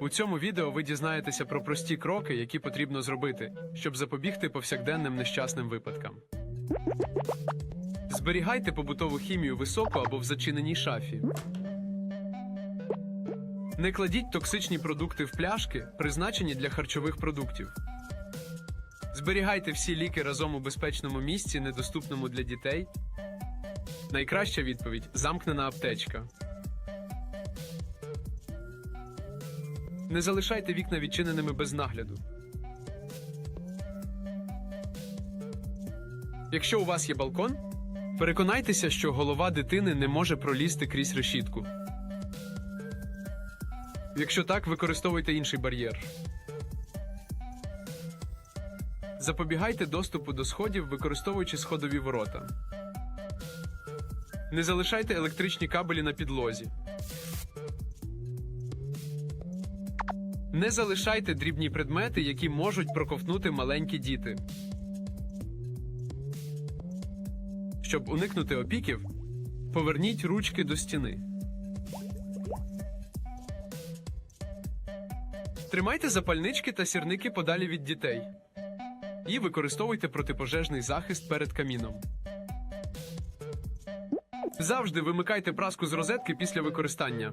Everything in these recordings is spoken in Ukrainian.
У цьому відео ви дізнаєтеся про прості кроки, які потрібно зробити, щоб запобігти повсякденним нещасним випадкам. Зберігайте побутову хімію високо або в зачиненій шафі. Не кладіть токсичні продукти в пляшки, призначені для харчових продуктів. Зберігайте всі ліки разом у безпечному місці, недоступному для дітей. Найкраща відповідь замкнена аптечка. Не залишайте вікна відчиненими без нагляду. Якщо у вас є балкон, переконайтеся, що голова дитини не може пролізти крізь решітку. Якщо так, використовуйте інший бар'єр. Запобігайте доступу до сходів, використовуючи сходові ворота. Не залишайте електричні кабелі на підлозі. Не залишайте дрібні предмети, які можуть проковтнути маленькі діти. Щоб уникнути опіків, поверніть ручки до стіни. Тримайте запальнички та сірники подалі від дітей. І використовуйте протипожежний захист перед каміном. Завжди вимикайте праску з розетки після використання.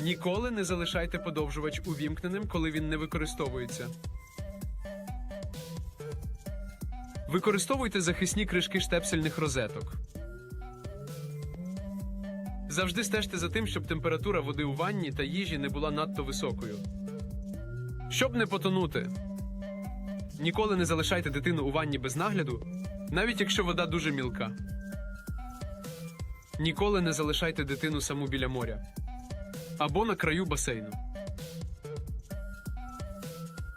Ніколи не залишайте подовжувач увімкненим, коли він не використовується. Використовуйте захисні кришки штепсельних розеток. Завжди стежте за тим, щоб температура води у ванні та їжі не була надто високою. Щоб не потонути. Ніколи не залишайте дитину у ванні без нагляду, навіть якщо вода дуже мілка. Ніколи не залишайте дитину саму біля моря або на краю басейну.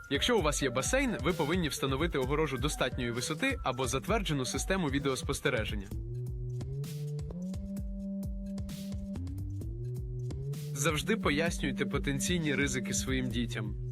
Якщо у вас є басейн, ви повинні встановити огорожу достатньої висоти або затверджену систему відеоспостереження. Завжди пояснюйте потенційні ризики своїм дітям.